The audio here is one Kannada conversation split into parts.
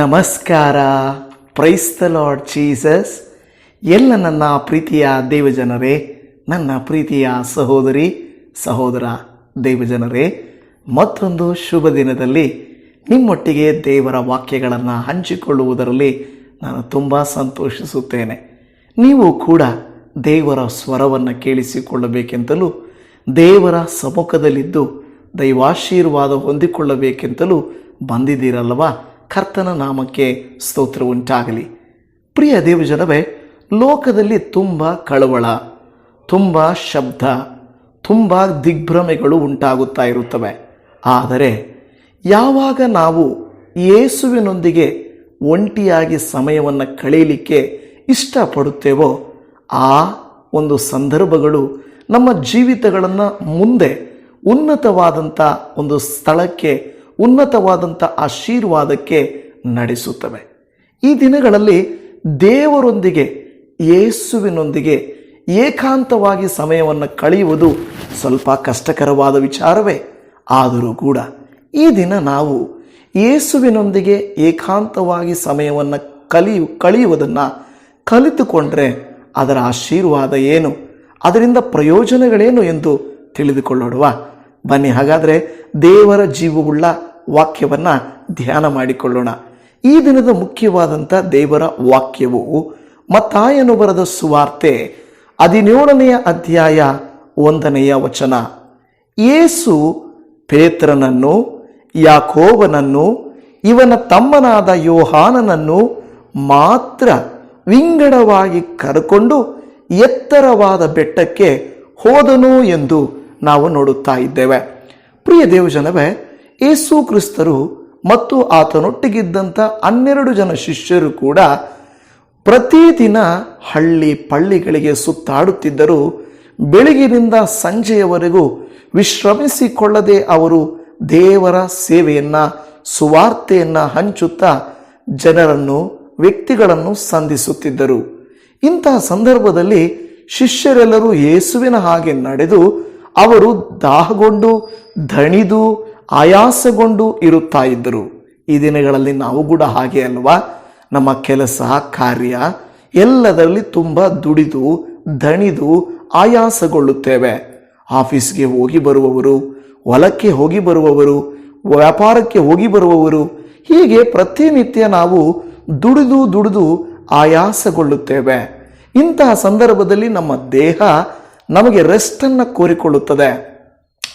ನಮಸ್ಕಾರ. ಪ್ರೈಸ್ತ ಲಾರ್ಡ್ ಜೀಸಸ್ ಎಲ್ಲ ನನ್ನ ಪ್ರೀತಿಯ ದೇವಜನರೇ, ನನ್ನ ಪ್ರೀತಿಯ ಸಹೋದರಿ, ಸಹೋದರ ದೇವಜನರೇ, ಮತ್ತೊಂದು ಶುಭ ದಿನದಲ್ಲಿ ನಿಮ್ಮೊಟ್ಟಿಗೆ ದೇವರ ವಾಕ್ಯಗಳನ್ನು ಹಂಚಿಕೊಳ್ಳುವುದರಲ್ಲಿ ನಾನು ತುಂಬ ಸಂತೋಷಿಸುತ್ತೇನೆ. ನೀವು ಕೂಡ ದೇವರ ಸ್ವರವನ್ನು ಕೇಳಿಸಿಕೊಳ್ಳಬೇಕೆಂತಲೂ, ದೇವರ ಸಮ್ಮುಖದಲ್ಲಿದ್ದು ದೈವಾಶೀರ್ವಾದ ಹೊಂದಿಕೊಳ್ಳಬೇಕೆಂತಲೂ ಬಂದಿದ್ದೀರಲ್ವಾ ಕರ್ತನ ನಾಮಕ್ಕೆ ಸ್ತೋತ್ರ ಉಂಟಾಗಲಿ. ಪ್ರಿಯ ದೇವಜನವೇ, ಲೋಕದಲ್ಲಿ ತುಂಬ ಕಳವಳ, ತುಂಬ ಶಬ್ದ, ತುಂಬ ದಿಗ್ಭ್ರಮೆಗಳು ಉಂಟಾಗುತ್ತಾ ಇರುತ್ತವೆ. ಆದರೆ ಯಾವಾಗ ನಾವು ಯೇಸುವಿನೊಂದಿಗೆ ಒಂಟಿಯಾಗಿ ಸಮಯವನ್ನು ಕಳೆಯಲಿಕ್ಕೆ ಇಷ್ಟಪಡುತ್ತೇವೋ, ಆ ಒಂದು ಸಂದರ್ಭಗಳು ನಮ್ಮ ಜೀವಿತಗಳನ್ನು ಮುಂದೆ ಉನ್ನತವಾದಂಥ ಒಂದು ಸ್ಥಳಕ್ಕೆ ಉನ್ನತವಾದಂಥ ಆಶೀರ್ವಾದಕ್ಕೆ ನಡೆಸುತ್ತವೆ. ಈ ದಿನಗಳಲ್ಲಿ ದೇವರೊಂದಿಗೆ, ಯೇಸುವಿನೊಂದಿಗೆ ಏಕಾಂತವಾಗಿ ಸಮಯವನ್ನು ಕಳೆಯುವುದು ಸ್ವಲ್ಪ ಕಷ್ಟಕರವಾದ ವಿಚಾರವೇ. ಆದರೂ ಕೂಡ ಈ ದಿನ ನಾವು ಯೇಸುವಿನೊಂದಿಗೆ ಏಕಾಂತವಾಗಿ ಸಮಯವನ್ನು ಕಲಿಯು ಕಳೆಯುವುದನ್ನು ಕಲಿತುಕೊಂಡ್ರೆ ಅದರ ಆಶೀರ್ವಾದ ಏನು? ಅದರಿಂದ ಪ್ರಯೋಜನಗಳೇನು ಎಂದು ತಿಳಿದುಕೊಳ್ಳೋಣ ಬನ್ನಿ, ಹಾಗಾದರೆ ದೇವರ ಜೀವವುಳ್ಳ ವಾಕ್ಯವನ್ನು ಧ್ಯಾನ ಮಾಡಿಕೊಳ್ಳೋಣ. ಈ ದಿನದ ಮುಖ್ಯವಾದಂಥ ದೇವರ ವಾಕ್ಯವು ಮತ್ತಾಯನು ಬರೆದ ಸುವಾರ್ತೆ ಹದಿನೇಳನೆಯ ಅಧ್ಯಾಯ ಒಂದನೆಯ ವಚನ. ಯೇಸು ಪೇತ್ರನನ್ನು, ಯಾಕೋಬನನ್ನು, ಇವನ ತಮ್ಮನಾದ ಯೋಹಾನನನ್ನು ಮಾತ್ರ ವಿಂಗಡವಾಗಿ ಕರೆಕೊಂಡು ಎತ್ತರವಾದ ಬೆಟ್ಟಕ್ಕೆ ಹೋದನು ಎಂದು ನಾವು ನೋಡುತ್ತಾ ಇದ್ದೇವೆ. ಪ್ರಿಯ ದೇವಜನವೇ ಯೇಸು ಕ್ರಿಸ್ತರು ಮತ್ತು ಆತನೊಟ್ಟಿಗಿದ್ದಂಥ ಹನ್ನೆರಡು ಜನ ಶಿಷ್ಯರು ಕೂಡ ಪ್ರತಿದಿನ ಹಳ್ಳಿ ಪಳ್ಳಿಗಳಿಗೆ ಸುತ್ತಾಡುತ್ತಿದ್ದರು. ಬೆಳಗಿನಿಂದ ಸಂಜೆಯವರೆಗೂ ವಿಶ್ರಮಿಸಿಕೊಳ್ಳದೆ ಅವರು ದೇವರ ಸೇವೆಯನ್ನ, ಸುವಾರ್ತೆಯನ್ನು ಹಂಚುತ್ತಾ ಜನರನ್ನು, ವ್ಯಕ್ತಿಗಳನ್ನು ಸಂಧಿಸುತ್ತಿದ್ದರು. ಇಂತಹ ಸಂದರ್ಭದಲ್ಲಿ ಶಿಷ್ಯರೆಲ್ಲರೂ ಯೇಸುವಿನ ಹಾಗೆ ನಡೆದು ಅವರು ದಾಹಗೊಂಡು, ದಣಿದು ಆಯಾಸಗೊಂಡು ಇರುತ್ತಾ ಇದ್ದರು. ಈ ದಿನಗಳಲ್ಲಿ ನಾವು ಕೂಡ ಹಾಗೆ ಅಲ್ವಾ? ನಮ್ಮ ಕೆಲಸ, ಕಾರ್ಯ ಎಲ್ಲದರಲ್ಲಿ ತುಂಬ ದುಡಿದು, ದಣಿದು, ಆಯಾಸಗೊಳ್ಳುತ್ತೇವೆ. ಆಫೀಸ್ಗೆ ಹೋಗಿ ಬರುವವರು, ಹೊಲಕ್ಕೆ ಹೋಗಿ ಬರುವವರು, ವ್ಯಾಪಾರಕ್ಕೆ ಹೋಗಿ ಬರುವವರು, ಹೀಗೆ ಪ್ರತಿನಿತ್ಯ ನಾವು ದುಡಿದು ದುಡಿದು ಆಯಾಸಗೊಳ್ಳುತ್ತೇವೆ. ಇಂತಹ ಸಂದರ್ಭದಲ್ಲಿ ನಮ್ಮ ದೇಹ ನಮಗೆ ರೆಸ್ಟನ್ನು ಕೋರಿಕೊಳ್ಳುತ್ತದೆ.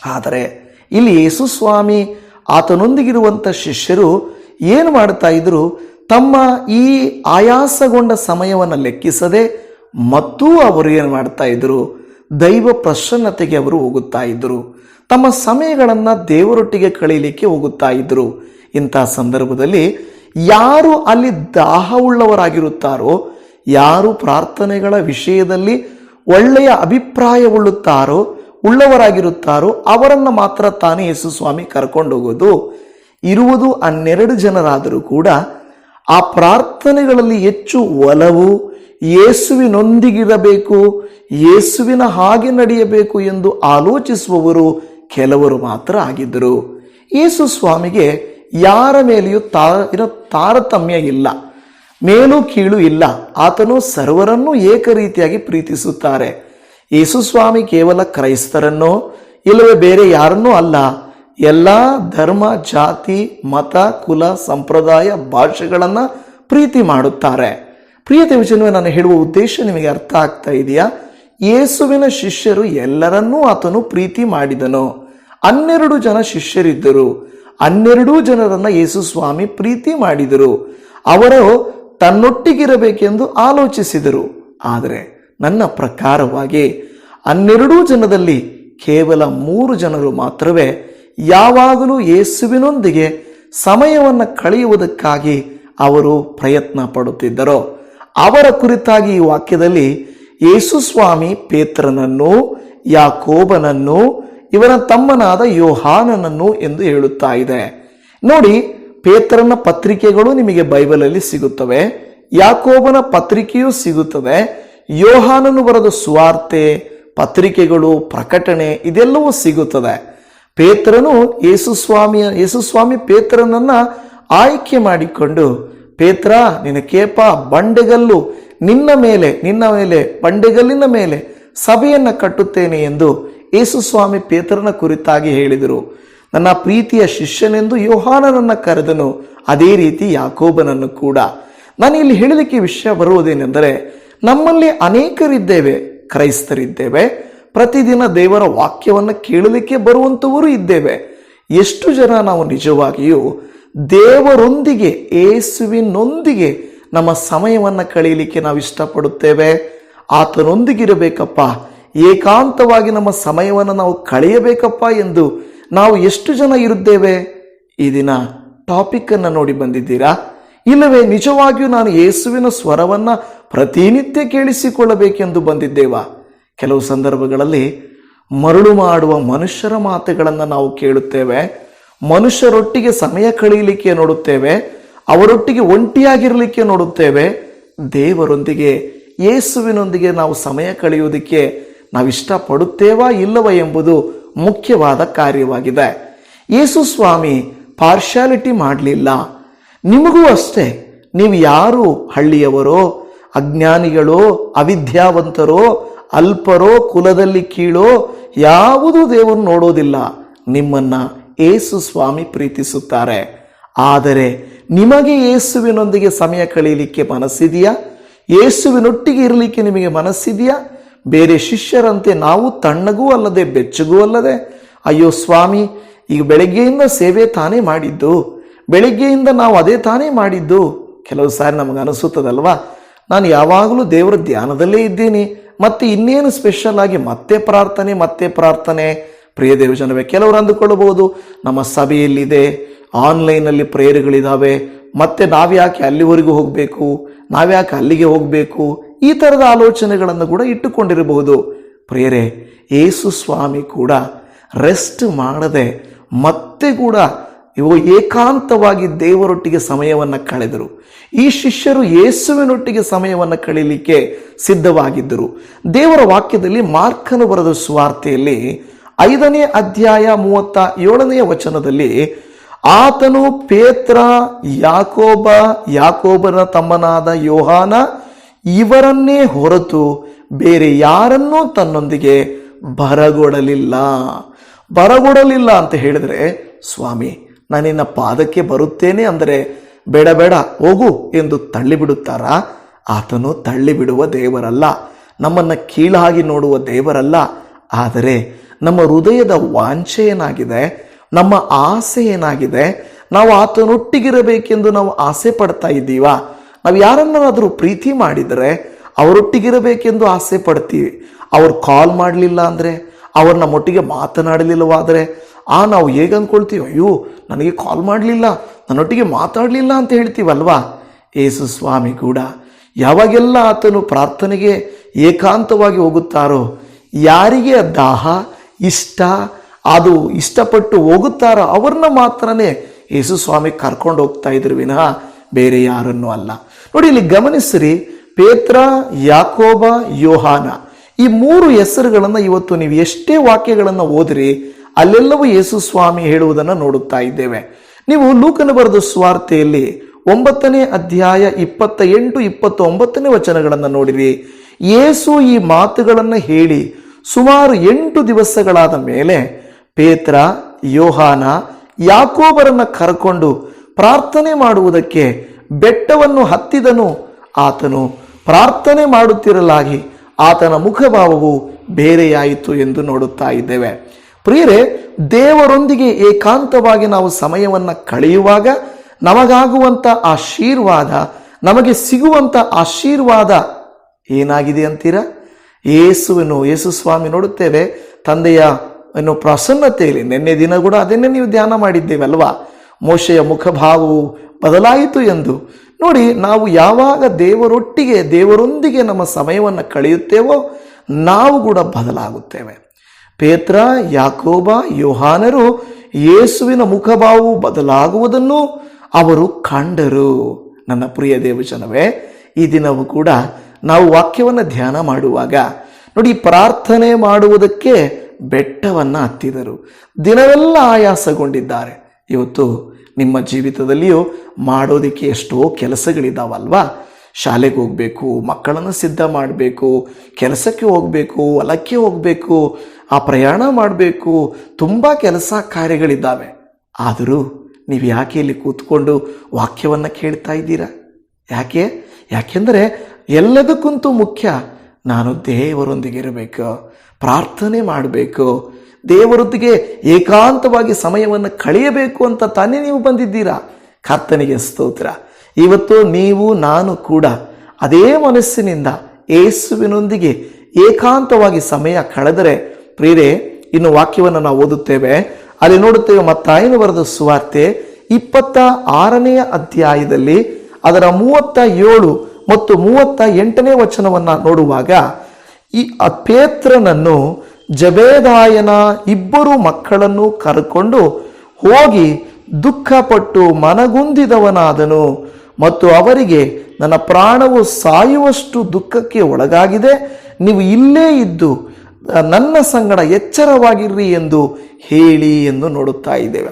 ಆದರೆ ಇಲ್ಲಿ ಯೇಸುಸ್ವಾಮಿ ಆತನೊಂದಿಗಿರುವಂಥ ಶಿಷ್ಯರು ಏನು ಮಾಡ್ತಾ ಇದ್ರು? ತಮ್ಮ ಈ ಆಯಾಸಗೊಂಡ ಸಮಯವನ್ನು ಲೆಕ್ಕಿಸದೆ ಮತ್ತು ಅವರು ಏನು ಮಾಡ್ತಾ ಇದ್ರು? ದೈವ ಪ್ರಸನ್ನತೆಗೆ ಅವರು ಹೋಗುತ್ತಾ ಇದ್ದರು ತಮ್ಮ ಸಮಯಗಳನ್ನು ದೇವರೊಟ್ಟಿಗೆ ಕಳೀಲಿಕ್ಕೆ ಹೋಗುತ್ತಾ ಇದ್ದರು ಇಂಥ ಸಂದರ್ಭದಲ್ಲಿ ಯಾರು ಅಲ್ಲಿ ದಾಹವುಳ್ಳವರಾಗಿರುತ್ತಾರೋ, ಯಾರು ಪ್ರಾರ್ಥನೆಗಳ ವಿಷಯದಲ್ಲಿ ಒಳ್ಳೆಯ ಅಭಿಪ್ರಾಯವುಳ್ಳುತ್ತಾರೋ ಉಳ್ಳವರಾಗಿರುತ್ತಾರೋ ಅವರನ್ನು ಮಾತ್ರ ತಾನೇ ಯೇಸು ಸ್ವಾಮಿ ಕರ್ಕೊಂಡೋಗೋದು. ಇರುವುದು ಹನ್ನೆರಡು ಜನರಾದರೂ ಕೂಡ ಆ ಪ್ರಾರ್ಥನೆಗಳಲ್ಲಿ ಹೆಚ್ಚು ಒಲವು, ಯೇಸುವಿನೊಂದಿಗಿರಬೇಕು, ಯೇಸುವಿನ ಹಾಗೆ ನಡೆಯಬೇಕು ಎಂದು ಆಲೋಚಿಸುವವರು ಕೆಲವರು ಮಾತ್ರ ಆಗಿದ್ದರು. ಯೇಸು ಸ್ವಾಮಿಗೆ ಯಾರ ಮೇಲೆಯೂ ತಾ ಇರೋ ತಾರತಮ್ಯ ಇಲ್ಲ, ಮೇಲೂ ಕೀಳು ಇಲ್ಲ. ಆತನು ಸರ್ವರನ್ನೂ ಏಕರೀತಿಯಾಗಿ ಪ್ರೀತಿಸುತ್ತಾರೆ. ಯೇಸು ಸ್ವಾಮಿ ಕೇವಲ ಕ್ರೈಸ್ತರನ್ನೋ, ಇಲ್ಲವೇ ಬೇರೆ ಯಾರನ್ನೂ ಅಲ್ಲ, ಎಲ್ಲ ಧರ್ಮ, ಜಾತಿ, ಮತ, ಕುಲ, ಸಂಪ್ರದಾಯ, ಭಾಷೆಗಳನ್ನು ಪ್ರೀತಿ ಮಾಡುತ್ತಾರೆ. ಪ್ರೀತಿ ವಿಷಯವೇ ನಾನು ಹೇಳುವ ಉದ್ದೇಶ ನಿಮಗೆ ಅರ್ಥ ಆಗ್ತಾ ಇದೆಯಾ? ಯೇಸುವಿನ ಶಿಷ್ಯರು ಎಲ್ಲರನ್ನೂ ಆತನು ಪ್ರೀತಿ ಮಾಡಿದನು. ಹನ್ನೆರಡು ಜನ ಶಿಷ್ಯರಿದ್ದರು. ಹನ್ನೆರಡೂ ಜನರನ್ನು ಯೇಸು ಸ್ವಾಮಿ ಪ್ರೀತಿ ಮಾಡಿದರು. ಅವರು ತನ್ನೊಟ್ಟಿಗಿರಬೇಕೆಂದು ಆಲೋಚಿಸಿದರು. ಆದರೆ ನನ್ನ ಪ್ರಕಾರವಾಗಿ ಹನ್ನೆರಡೂ ಜನದಲ್ಲಿ ಕೇವಲ ಮೂರು ಜನರು ಮಾತ್ರವೇ ಯಾವಾಗಲೂ ಯೇಸುವಿನೊಂದಿಗೆ ಸಮಯವನ್ನು ಕಳೆಯುವುದಕ್ಕಾಗಿ ಅವರು ಪ್ರಯತ್ನ ಪಡುತ್ತಿದ್ದರು. ಅವರ ಕುರಿತಾಗಿ ಈ ವಾಕ್ಯದಲ್ಲಿ ಯೇಸು ಸ್ವಾಮಿ ಪೇತ್ರನನ್ನು, ಯಾಕೋಬನನ್ನು, ಇವನ ತಮ್ಮನಾದ ಯೋಹಾನನನ್ನು ಎಂದು ಹೇಳುತ್ತಾ ಇದೆ. ನೋಡಿ, ಪೇತ್ರನ ಪತ್ರಿಕೆಗಳು ನಿಮಗೆ ಬೈಬಲಲ್ಲಿ ಸಿಗುತ್ತವೆ, ಯಾಕೋಬನ ಪತ್ರಿಕೆಯೂ ಸಿಗುತ್ತದೆ ಯೋಹಾನನು ಬರೆದ ಸುವಾರ್ತೆ, ಪತ್ರಿಕೆಗಳು, ಪ್ರಕಟಣೆ ಇದೆಲ್ಲವೂ ಸಿಗುತ್ತದೆ. ಪೇತ್ರನು ಯೇಸುಸ್ವಾಮಿಯ ಯೇಸುಸ್ವಾಮಿ ಪೇತ್ರನನ್ನ ಆಯ್ಕೆ ಮಾಡಿಕೊಂಡು, ಪೇತ್ರ, ನಿನ್ನ ಕೇಪ, ಬಂಡೆಗಲ್ಲು ನಿನ್ನ ಮೇಲೆ ನಿನ್ನ ಮೇಲೆ, ಬಂಡೆಗಲ್ಲಿನ ಮೇಲೆ ಸಭೆಯನ್ನ ಕಟ್ಟುತ್ತೇನೆ ಎಂದು ಯೇಸುಸ್ವಾಮಿ ಪೇತ್ರನ ಕುರಿತಾಗಿ ಹೇಳಿದರು. ನನ್ನ ಪ್ರೀತಿಯ ಶಿಷ್ಯನೆಂದು ಯೋಹಾನನನ್ನ ಕರೆದನು. ಅದೇ ರೀತಿ ಯಾಕೋಬನನ್ನು ಕೂಡ. ನಾನು ಇಲ್ಲಿ ಹೇಳಲಿಕ್ಕೆ ವಿಷಯ ಬರುವುದೇನೆಂದರೆ ನಮ್ಮಲ್ಲಿ ಅನೇಕರಿದ್ದೇವೆ, ಕ್ರೈಸ್ತರಿದ್ದೇವೆ. ಪ್ರತಿದಿನ ದೇವರ ವಾಕ್ಯವನ್ನು ಕೇಳಲಿಕ್ಕೆ ಬರುವಂಥವರು ಇದ್ದೇವೆ. ಎಷ್ಟು ಜನ ನಾವು ನಿಜವಾಗಿಯೂ ದೇವರೊಂದಿಗೆ ಏಸುವಿನೊಂದಿಗೆ ನಮ್ಮ ಸಮಯವನ್ನು ಕಳೆಯಲಿಕ್ಕೆ ನಾವು ಇಷ್ಟಪಡುತ್ತೇವೆ. ಆತನೊಂದಿಗಿರಬೇಕಪ್ಪ. ಏಕಾಂತವಾಗಿ ನಮ್ಮ ಸಮಯವನ್ನು ನಾವು ಕಳೆಯಬೇಕಪ್ಪ ಎಂದು ನಾವು ಎಷ್ಟು ಜನ ಇರುತ್ತೇವೆ? ಈ ದಿನ ಟಾಪಿಕ್ ಅನ್ನು ನೋಡಿ ಬಂದಿದ್ದೀರಾ? ಇಲ್ಲವೇ ನಿಜವಾಗಿಯೂ ನಾನು ಯೇಸುವಿನ ಸ್ವರವನ್ನ ಪ್ರತಿನಿತ್ಯ ಕೇಳಿಸಿಕೊಳ್ಳಬೇಕೆಂದು ಬಂದಿದ್ದೇವಾ? ಕೆಲವು ಸಂದರ್ಭಗಳಲ್ಲಿ ಮರಳು ಮಾಡುವ ಮನುಷ್ಯರ ಮಾತುಗಳನ್ನು ನಾವು ಕೇಳುತ್ತೇವೆ. ಮನುಷ್ಯರೊಟ್ಟಿಗೆ ಸಮಯ ಕಳೆಯಲಿಕ್ಕೆ ನೋಡುತ್ತೇವೆ. ಅವರೊಟ್ಟಿಗೆ ಒಂಟಿಯಾಗಿರಲಿಕ್ಕೆ ನೋಡುತ್ತೇವೆ. ದೇವರೊಂದಿಗೆ, ಯೇಸುವಿನೊಂದಿಗೆ ನಾವು ಸಮಯ ಕಳೆಯುವುದಕ್ಕೆ ನಾವು ಇಷ್ಟಪಡುತ್ತೇವಾ ಇಲ್ಲವ ಎಂಬುದು ಮುಖ್ಯವಾದ ಕಾರ್ಯವಾಗಿದೆ. ಯೇಸು ಸ್ವಾಮಿ, ಪಾರ್ಶಾಲಿಟಿ ಮಾಡಲಿಲ್ಲ. ನಿಮಗೂ ಅಷ್ಟೇ. ನೀವು ಯಾರು ಹಳ್ಳಿಯವರೋ, ಅಜ್ಞಾನಿಗಳೋ, ಅವಿದ್ಯಾವಂತರೋ, ಅಲ್ಪರೋ, ಕುಲದಲ್ಲಿ ಕೀಳೋ, ಯಾವುದೂ ದೇವರು ನೋಡೋದಿಲ್ಲ. ನಿಮ್ಮನ್ನ ಏಸು ಸ್ವಾಮಿ ಪ್ರೀತಿಸುತ್ತಾರೆ. ಆದರೆ ನಿಮಗೆ ಏಸುವಿನೊಂದಿಗೆ ಸಮಯ ಕಳೆಯಲಿಕ್ಕೆ ಮನಸ್ಸಿದೆಯಾ? ಏಸುವಿನೊಟ್ಟಿಗೆ ಇರಲಿಕ್ಕೆ ನಿಮಗೆ ಮನಸ್ಸಿದೆಯಾ? ಬೇರೆ ಶಿಷ್ಯರಂತೆ ನಾವು ತಣ್ಣಗೂ ಅಲ್ಲದೆ ಬೆಚ್ಚಗೂ ಅಲ್ಲದೆ. ಅಯ್ಯೋ ಸ್ವಾಮಿ, ಈಗ ಬೆಳಗ್ಗೆಯಿಂದ ಸೇವೆ ತಾನೇ ಮಾಡಿದ್ದು. ಬೆಳಿಗ್ಗೆಯಿಂದ ನಾವು ಅದೇ ತಾನೇ ಮಾಡಿದ್ದು. ಕೆಲವು ಸಾರಿ ನಮಗೆ ಅನಿಸುತ್ತದಲ್ವಾ? ನಾನು ಯಾವಾಗಲೂ ದೇವರ ಧ್ಯಾನದಲ್ಲೇ ಇದ್ದೀನಿ. ಮತ್ತೆ ಇನ್ನೇನು ಸ್ಪೆಷಲ್ ಆಗಿ ಮತ್ತೆ ಪ್ರಾರ್ಥನೆ ಮತ್ತೆ ಪ್ರಾರ್ಥನೆ? ಪ್ರಿಯ ದೇವಜನವೇ ಕೆಲವರು ಅಂದುಕೊಳ್ಳಬಹುದು, ನಮ್ಮ ಸಭೆಯಲ್ಲಿದೆ ಆನ್ಲೈನಲ್ಲಿ ಪ್ರೇಯರ್ಗಳಿದ್ದಾವೆ ಮತ್ತೆ ನಾವ್ಯಾಕೆ ಅಲ್ಲಿವರೆಗೂ ಹೋಗಬೇಕು? ನಾವ್ಯಾಕೆ ಅಲ್ಲಿಗೆ ಹೋಗಬೇಕು? ಈ ಥರದ ಆಲೋಚನೆಗಳನ್ನು ಕೂಡ ಇಟ್ಟುಕೊಂಡಿರಬಹುದು. ಪ್ರೇರೆ ಯೇಸು ಸ್ವಾಮಿ ಕೂಡ ರೆಸ್ಟ್ ಮಾಡದೆ ಮತ್ತೆ ಕೂಡ ಇವು ಏಕಾಂತವಾಗಿ ದೇವರೊಟ್ಟಿಗೆ ಸಮಯವನ್ನು ಕಳೆದರು. ಈ ಶಿಷ್ಯರು ಯೇಸುವಿನೊಟ್ಟಿಗೆ ಸಮಯವನ್ನು ಕಳೀಲಿಕ್ಕೆ ಸಿದ್ಧವಾಗಿದ್ದರು. ದೇವರ ವಾಕ್ಯದಲ್ಲಿ ಮಾರ್ಕನು ಬರೆದ ಸುವಾರ್ತೆಯಲ್ಲಿ ಐದನೇ ಅಧ್ಯಾಯ ಮೂವತ್ತ ಏಳನೆಯ ವಚನದಲ್ಲಿ, ಆತನು ಪೇತ್ರ, ಯಾಕೋಬ, ಯಾಕೋಬನ ತಮ್ಮನಾದ ಯೋಹಾನ, ಇವರನ್ನೇ ಹೊರತು ಬೇರೆ ಯಾರನ್ನೂ ತನ್ನೊಂದಿಗೆ ಬರಗೊಡಲಿಲ್ಲ. ಬರಗೊಡಲಿಲ್ಲ ಅಂತ ಹೇಳಿದ್ರೆ, ಸ್ವಾಮಿ ನಾನಿನ್ನ ಪಾದಕ್ಕೆ ಬರುತ್ತೇನೆ ಅಂದರೆ ಬೇಡ ಬೇಡ, ಹೋಗು ಎಂದು ತಳ್ಳಿಬಿಡುತ್ತಾರಾ? ಆತನು ತಳ್ಳಿಬಿಡುವ ದೇವರಲ್ಲ, ನಮ್ಮನ್ನ ಕೀಳಾಗಿ ನೋಡುವ ದೇವರಲ್ಲ. ಆದರೆ ನಮ್ಮ ಹೃದಯದ ವಾಂಛೆ ಏನಾಗಿದೆ? ನಮ್ಮ ಆಸೆ ಏನಾಗಿದೆ? ನಾವು ಆತನೊಟ್ಟಿಗಿರಬೇಕೆಂದು ನಾವು ಆಸೆ ಪಡ್ತಾ ಇದ್ದೀವಾ? ನಾವು ಯಾರನ್ನಾದರೂ ಪ್ರೀತಿ ಮಾಡಿದರೆ ಅವರೊಟ್ಟಿಗಿರಬೇಕೆಂದು ಆಸೆ ಪಡ್ತೀವಿ. ಅವ್ರು ಕಾಲ್ ಮಾಡಲಿಲ್ಲ ಅಂದರೆ, ಅವ್ರು ನಮ್ಮೊಟ್ಟಿಗೆ ಮಾತನಾಡಲಿಲ್ಲವಾದರೆ ಆ ನಾವು ಹೇಗೆ ಅಂದ್ಕೊಳ್ತೀವಿ ಅಯ್ಯೋ, ನನಗೆ ಕಾಲ್ ಮಾಡಲಿಲ್ಲ, ನನ್ನೊಟ್ಟಿಗೆ ಮಾತಾಡಲಿಲ್ಲ ಅಂತ ಹೇಳ್ತೀವಲ್ವಾ? ಏಸು ಸ್ವಾಮಿ ಕೂಡ, ಯಾವಾಗೆಲ್ಲ ಆತನು ಪ್ರಾರ್ಥನೆಗೆ ಏಕಾಂತವಾಗಿ ಹೋಗುತ್ತಾರೋ, ಯಾರಿಗೆ ದಾಹ, ಇಷ್ಟ, ಅದು ಇಷ್ಟಪಟ್ಟು ಹೋಗುತ್ತಾರೋ ಅವ್ರನ್ನ ಮಾತ್ರನೇ ಯೇಸು ಸ್ವಾಮಿ ಕರ್ಕೊಂಡು ಹೋಗ್ತಾ ಇದ್ರು ವಿನಃ ಬೇರೆ ಯಾರನ್ನೂ ಅಲ್ಲ. ನೋಡಿ, ಇಲ್ಲಿ ಗಮನಿಸಿರಿ, ಪೇತ್ರ, ಯಾಕೋಬ, ಯೋಹಾನ ಈ ಮೂರು ಹೆಸರುಗಳನ್ನು ಇವತ್ತು ನೀವು ಎಷ್ಟೇ ವಾಕ್ಯಗಳನ್ನು ಓದಿರಿ ಅಲ್ಲೆಲ್ಲವೂ ಯೇಸು ಸ್ವಾಮಿ ಹೇಳುವುದನ್ನು ನೋಡುತ್ತಾ ಇದ್ದೇವೆ. ನೀವು ಲೂಕನ ಬರೆದ ಸ್ವಾರ್ಥೆಯಲ್ಲಿ ಒಂಬತ್ತನೇ ಅಧ್ಯಾಯ ಇಪ್ಪತ್ತ ಎಂಟು ಇಪ್ಪತ್ತೊಂಬತ್ತನೇ ವಚನಗಳನ್ನು ನೋಡಿರಿ. ಯೇಸು ಈ ಮಾತುಗಳನ್ನು ಹೇಳಿ ಸುಮಾರು ಎಂಟು ದಿವಸಗಳಾದ ಮೇಲೆ ಪೇತ್ರ, ಯೋಹಾನ, ಯಾಕೋಬರನ್ನು ಕರ್ಕೊಂಡು ಪ್ರಾರ್ಥನೆ ಮಾಡುವುದಕ್ಕೆ ಬೆಟ್ಟವನ್ನು ಹತ್ತಿದನು. ಆತನು ಪ್ರಾರ್ಥನೆ ಮಾಡುತ್ತಿರಲಾಗಿ ಆತನ ಮುಖಭಾವವು ಬೇರೆಯಾಯಿತು ಎಂದು ನೋಡುತ್ತಾ ಇದ್ದೇವೆ. ಪ್ರಿಯರೇ, ದೇವರೊಂದಿಗೆ ಏಕಾಂತವಾಗಿ ನಾವು ಸಮಯವನ್ನು ಕಳೆಯುವಾಗ ನಮಗಾಗುವಂಥ ಆಶೀರ್ವಾದ, ನಮಗೆ ಸಿಗುವಂಥ ಆಶೀರ್ವಾದ ಏನಾಗಿದೆ ಅಂತೀರಾ? ಯೇಸುವನ್ನು ಯೇಸು ಸ್ವಾಮಿ ನೋಡುತ್ತೇವೆ. ತಂದೆಯ ಏನು ಪ್ರಸನ್ನತೆಯಲ್ಲಿ ನಿನ್ನೆ ದಿನ ಕೂಡ ಅದನ್ನೇ ನೀವು ಧ್ಯಾನ ಮಾಡಿದ್ದೇವಲ್ವಾ ಮೋಶೆಯ ಮುಖಭಾವವು ಬದಲಾಯಿತು ಎಂದು. ನೋಡಿ, ನಾವು ಯಾವಾಗ ದೇವರೊಟ್ಟಿಗೆ, ದೇವರೊಂದಿಗೆ ನಮ್ಮ ಸಮಯವನ್ನು ಕಳೆಯುತ್ತೇವೋ, ನಾವು ಕೂಡ ಬದಲಾಗುತ್ತೇವೆ. ಪೇತ್ರ, ಯಾಕೋಬ, ಯೋಹಾನರು ಯೇಸುವಿನ ಮುಖಭಾವವು ಬದಲಾಗುವುದನ್ನು ಅವರು ಕಂಡರು. ನನ್ನ ಪ್ರಿಯ ದೇವಜನವೇ, ಈ ದಿನವೂ ಕೂಡ ನಾವು ವಾಕ್ಯವನ್ನು ಧ್ಯಾನ ಮಾಡುವಾಗ ನೋಡಿ ಪ್ರಾರ್ಥನೆ ಮಾಡುವುದಕ್ಕೆ ಬೆಟ್ಟವನ್ನು ಹತ್ತಿದರು. ದಿನವೆಲ್ಲ ಆಯಾಸಗೊಂಡಿದ್ದಾರೆ. ಇವತ್ತು ನಿಮ್ಮ ಜೀವಿತದಲ್ಲಿಯೂ ಮಾಡೋದಕ್ಕೆ ಎಷ್ಟೋ ಕೆಲಸಗಳಿದಾವಲ್ವಾ? ಶಾಲೆಗೆ ಹೋಗಬೇಕು, ಮಕ್ಕಳನ್ನು ಸಿದ್ಧ ಮಾಡಬೇಕು, ಕೆಲಸಕ್ಕೆ ಹೋಗಬೇಕು, ಹೊಲಕ್ಕೆ ಹೋಗಬೇಕು, ಆ ಪ್ರಯಾಣ ಮಾಡಬೇಕು, ತುಂಬ ಕೆಲಸ ಕಾರ್ಯಗಳಿದ್ದಾವೆ. ಆದರೂ ನೀವು ಯಾಕೆ ಇಲ್ಲಿ ಕೂತ್ಕೊಂಡು ವಾಕ್ಯವನ್ನು ಕೇಳ್ತಾ ಇದ್ದೀರಾ? ಯಾಕೆ? ಯಾಕೆಂದರೆ ಎಲ್ಲದಕ್ಕಂತೂ ಮುಖ್ಯ ನಾನು ದೇವರೊಂದಿಗೆ ಇರಬೇಕು, ಪ್ರಾರ್ಥನೆ ಮಾಡಬೇಕು, ದೇವರೊಂದಿಗೆ ಏಕಾಂತವಾಗಿ ಸಮಯವನ್ನು ಕಳೆಯಬೇಕು ಅಂತ ತಾನೇ ನೀವು ಬಂದಿದ್ದೀರಾ? ಕರ್ತನಿಗೆ ಸ್ತೋತ್ರ. ಇವತ್ತು ನೀವು, ನಾನು ಕೂಡ ಅದೇ ಮನಸ್ಸಿನಿಂದ ಏಸುವಿನೊಂದಿಗೆ ಏಕಾಂತವಾಗಿ ಸಮಯ ಕಳೆದರೆ, ಪ್ರಿಯರೇ, ಇನ್ನು ವಾಕ್ಯವನ್ನು ನಾವು ಓದುತ್ತೇವೆ. ಅಲ್ಲಿ ನೋಡುತ್ತೇವೆ ಮತ್ತಾಯನು ಬರೆದ ಸುವಾರ್ತೆ ಇಪ್ಪತ್ತ ಆರನೆಯ ಅಧ್ಯಾಯದಲ್ಲಿ ಅದರ ಮೂವತ್ತ ಏಳು ಮತ್ತು ಮೂವತ್ತ ಎಂಟನೇ ವಚನವನ್ನು ನೋಡುವಾಗ ಈ ಅಪೇತ್ರನನ್ನು ಪೇತ್ರನನ್ನು ಜಬೇದಾಯನ ಇಬ್ಬರು ಮಕ್ಕಳನ್ನು ಕರ್ಕೊಂಡು ಹೋಗಿ ದುಃಖಪಟ್ಟು ಮನಗುಂದಿದವನಾದನು. ಮತ್ತು ಅವರಿಗೆ ನನ್ನ ಪ್ರಾಣವು ಸಾಯುವಷ್ಟು ದುಃಖಕ್ಕೆ ಒಳಗಾಗಿದೆ. ನೀವು ಇಲ್ಲೇ ಇದ್ದು ನನ್ನ ಸಂಗಡ ಎಚ್ಚರವಾಗಿರ್ರಿ ಎಂದು ಹೇಳಿ ಎಂದು ನೋಡುತ್ತಾ ಇದ್ದೇವೆ.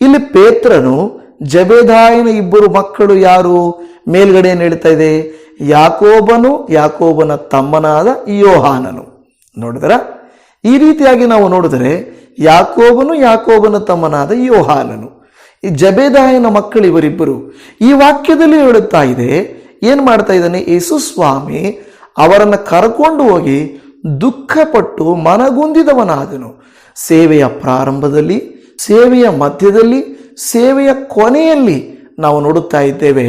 ಇಲ್ಲಿ ಪೇತ್ರನು ಜಬೇದಾಯನ ಇಬ್ಬರು ಮಕ್ಕಳು ಯಾರು? ಮೇಲ್ಗಡೆ ಏನು ಹೇಳ್ತಾ ಇದೆ? ಯಾಕೋಬನು, ಯಾಕೋಬನ ತಮ್ಮನಾದ ಯೋಹಾನನು. ನೋಡಿದ್ರ? ಈ ರೀತಿಯಾಗಿ ನಾವು ನೋಡಿದರೆ ಯಾಕೋಬನು ಯಾಕೋಬನ ತಮ್ಮನಾದ ಯೋಹಾನನು. ಈ ಜಬೇದಾಯನ ಮಕ್ಕಳು ಇವರಿಬ್ಬರು ಈ ವಾಕ್ಯದಲ್ಲಿ ಹೇಳುತ್ತಾ ಇದೆ, ಏನ್ ಮಾಡ್ತಾ ಇದ್ದಾನೆ? ಯೇಸು ಸ್ವಾಮಿ ಅವರನ್ನು ಕರ್ಕೊಂಡು ಹೋಗಿ ದುಃಖಪಟ್ಟು ಮನಗುಂದಿದವನಾದನು. ಸೇವೆಯ ಪ್ರಾರಂಭದಲ್ಲಿ, ಸೇವೆಯ ಮಧ್ಯದಲ್ಲಿ, ಸೇವೆಯ ಕೊನೆಯಲ್ಲಿ ನಾವು ನೋಡುತ್ತಾ ಇದ್ದೇವೆ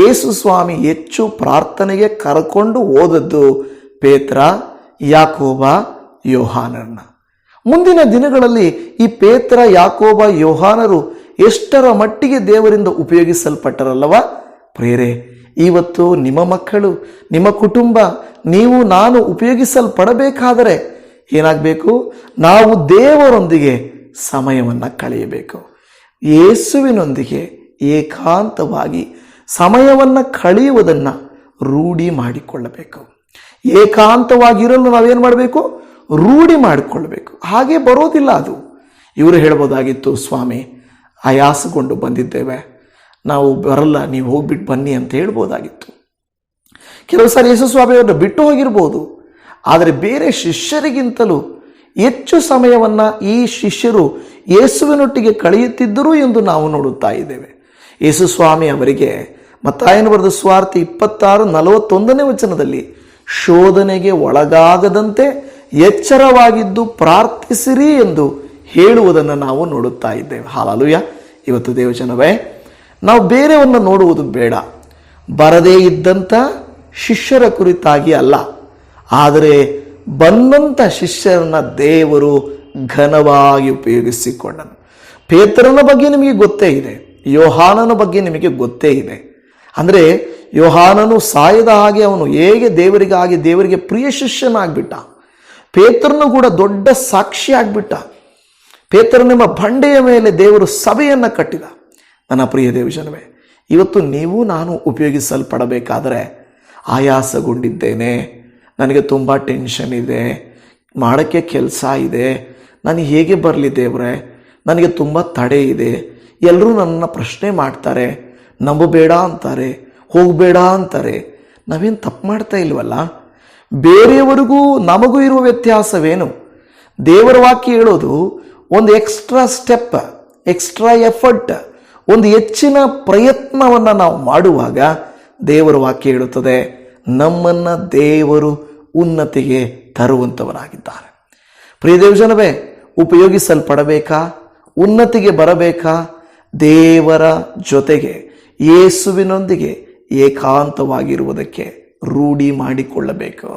ಯೇಸು ಸ್ವಾಮಿ ಹೆಚ್ಚು ಪ್ರಾರ್ಥನೆಗೆ ಕರ್ಕೊಂಡು ಹೋದದ್ದು ಪೇತ್ರ, ಯಾಕೋಬ ಯೋಹಾನರನ್ನ ಮುಂದಿನ ದಿನಗಳಲ್ಲಿ ಈ ಪೇತ್ರ, ಯಾಕೋಬ, ಯೋಹಾನರು ಎಷ್ಟರ ಮಟ್ಟಿಗೆ ದೇವರಿಂದ ಉಪಯೋಗಿಸಲ್ಪಟ್ಟರಲ್ಲವ? ಪ್ರೇರೆ ಇವತ್ತು ನಿಮ್ಮ ಮಕ್ಕಳು, ನಿಮ್ಮ ಕುಟುಂಬ, ನೀವು, ನಾನು ಉಪಯೋಗಿಸಲ್ಪಡಬೇಕಾದರೆ ಏನಾಗಬೇಕು? ನಾವು ದೇವರೊಂದಿಗೆ ಸಮಯವನ್ನು ಕಳೆಯಬೇಕು. ಯೇಸುವಿನೊಂದಿಗೆ ಏಕಾಂತವಾಗಿ ಸಮಯವನ್ನು ಕಳೆಯುವುದನ್ನು ರೂಢಿ ಮಾಡಿಕೊಳ್ಳಬೇಕು. ಏಕಾಂತವಾಗಿರಲು ನಾವೇನು ಮಾಡಬೇಕು? ರೂಢಿ ಮಾಡಿಕೊಳ್ಳಬೇಕು. ಹಾಗೆ ಬರೋದಿಲ್ಲ ಅದು. ಇವರು ಹೇಳ್ಬೋದಾಗಿತ್ತು, ಸ್ವಾಮಿ ಆಯಾಸಗೊಂಡು ಬಂದಿದ್ದೇವೆ. ನಾವು ಬರಲ್ಲ, ನೀವು ಹೋಗ್ಬಿಟ್ಟು ಬನ್ನಿ ಅಂತ ಹೇಳ್ಬೋದಾಗಿತ್ತು. ಕೆಲವು ಸಾರಿ ಯೇಸು ಸ್ವಾಮಿಯನ್ನು ಬಿಟ್ಟು ಹೋಗಿರ್ಬೋದು. ಆದರೆ ಬೇರೆ ಶಿಷ್ಯರಿಗಿಂತಲೂ ಹೆಚ್ಚು ಸಮಯವನ್ನು ಈ ಶಿಷ್ಯರು ಯೇಸುವಿನೊಟ್ಟಿಗೆ ಕಳೆಯುತ್ತಿದ್ದರು ಎಂದು ನಾವು ನೋಡುತ್ತಾ ಇದ್ದೇವೆ. ಯೇಸು ಸ್ವಾಮಿ ಅವರಿಗೆ ಮತ್ತಾಯನ ಬರೆದ ಸ್ವಾರ್ಥ ಇಪ್ಪತ್ತಾರು ನಲವತ್ತೊಂದನೇ ವಚನದಲ್ಲಿ ಶೋಧನೆಗೆ ಒಳಗಾಗದಂತೆ ಎಚ್ಚರವಾಗಿದ್ದು ಪ್ರಾರ್ಥಿಸಿರಿ ಎಂದು ಹೇಳುವುದನ್ನು ನಾವು ನೋಡುತ್ತಾ ಇದ್ದೇವೆ. ಹಾಲಲುಯ. ಇವತ್ತು ದೇವಜನವೇ, ನಾವು ಬೇರೆಯವನ್ನು ನೋಡುವುದು ಬೇಡ. ಬರದೇ ಇದ್ದಂಥ ಶಿಷ್ಯರ ಕುರಿತಾಗಿ ಅಲ್ಲ. ಆದರೆ ಬಂದಂಥ ಶಿಷ್ಯರನ್ನ ದೇವರು ಘನವಾಗಿ ಉಪಯೋಗಿಸಿಕೊಂಡನು. ಪೇತ್ರನ ಬಗ್ಗೆ ನಿಮಗೆ ಗೊತ್ತೇ ಇದೆ, ಯೋಹಾನನ ಬಗ್ಗೆ ನಿಮಗೆ ಗೊತ್ತೇ ಇದೆ. ಅಂದರೆ ಯೋಹಾನನು ಸಾಯದ ಹಾಗೆ ಅವನು ಹೇಗೆ ದೇವರಿಗಾಗಿ ದೇವರಿಗೆ ಪ್ರಿಯ ಶಿಷ್ಯನಾಗ್ಬಿಟ್ಟ. ಪೇತ್ರನು ಕೂಡ ದೊಡ್ಡ ಸಾಕ್ಷಿ ಆಗ್ಬಿಟ್ಟ. ಪೇತ್ರನೆಂಬ ಬಂಡೆಯ ಮೇಲೆ ದೇವರು ಸಭೆಯನ್ನು ಕಟ್ಟಿದ. ನನ್ನ ಪ್ರಿಯ ದೇವಜನವೇ, ಇವತ್ತು ನೀವು ನಾನು ಉಪಯೋಗಿಸಲ್ಪಡಬೇಕಾದರೆ ಆಯಾಸಗೊಂಡಿದ್ದೇನೆ. ನನಗೆ ತುಂಬ ಟೆನ್ಷನ್ ಇದೆ. ಮಾಡೋಕ್ಕೆ ಕೆಲಸ ಇದೆ. ನಾನು ಹೇಗೆ ಬರಲಿ ದೇವ್ರೆ? ನನಗೆ ತುಂಬ ತಡೆ ಇದೆ. ಎಲ್ಲರೂ ನನ್ನನ್ನು ಪ್ರಶ್ನೆ ಮಾಡ್ತಾರೆ. ನಂಬಬೇಡ ಅಂತಾರೆ. ಹೋಗಬೇಡ ಅಂತಾರೆ. ನಾವೇನು ತಪ್ಪು ಮಾಡ್ತಾ ಇಲ್ವಲ್ಲ? ಬೇರೆಯವರಿಗೂ ನಮಗೂ ಇರುವ ವ್ಯತ್ಯಾಸವೇನು? ದೇವರ ವಾಕ್ಯ ಹೇಳೋದು ಒಂದು ಎಕ್ಸ್ಟ್ರಾ ಸ್ಟೆಪ್ ಎಕ್ಸ್ಟ್ರಾ ಎಫರ್ಟ್ ಒಂದು ಹೆಚ್ಚಿನ ಪ್ರಯತ್ನವನ್ನು ನಾವು ಮಾಡುವಾಗ ದೇವರ ವಾಕ್ಯ ಹೇಳುತ್ತದೆ, ನಮ್ಮನ್ನು ದೇವರು ಉನ್ನತಿಗೆ ತರುವಂಥವರಾಗಿದ್ದಾರೆ ಪ್ರಿಯ ದೇವಜನವೇ, ಉಪಯೋಗಿಸಲ್ಪಡಬೇಕಾ, ಉನ್ನತಿಗೆ ಬರಬೇಕಾ, ದೇವರ ಜೊತೆಗೆ, ಯೇಸುವಿನೊಂದಿಗೆ ಏಕಾಂತವಾಗಿರುವುದಕ್ಕೆ ರೂಢಿ ಮಾಡಿಕೊಳ್ಳಬೇಕು.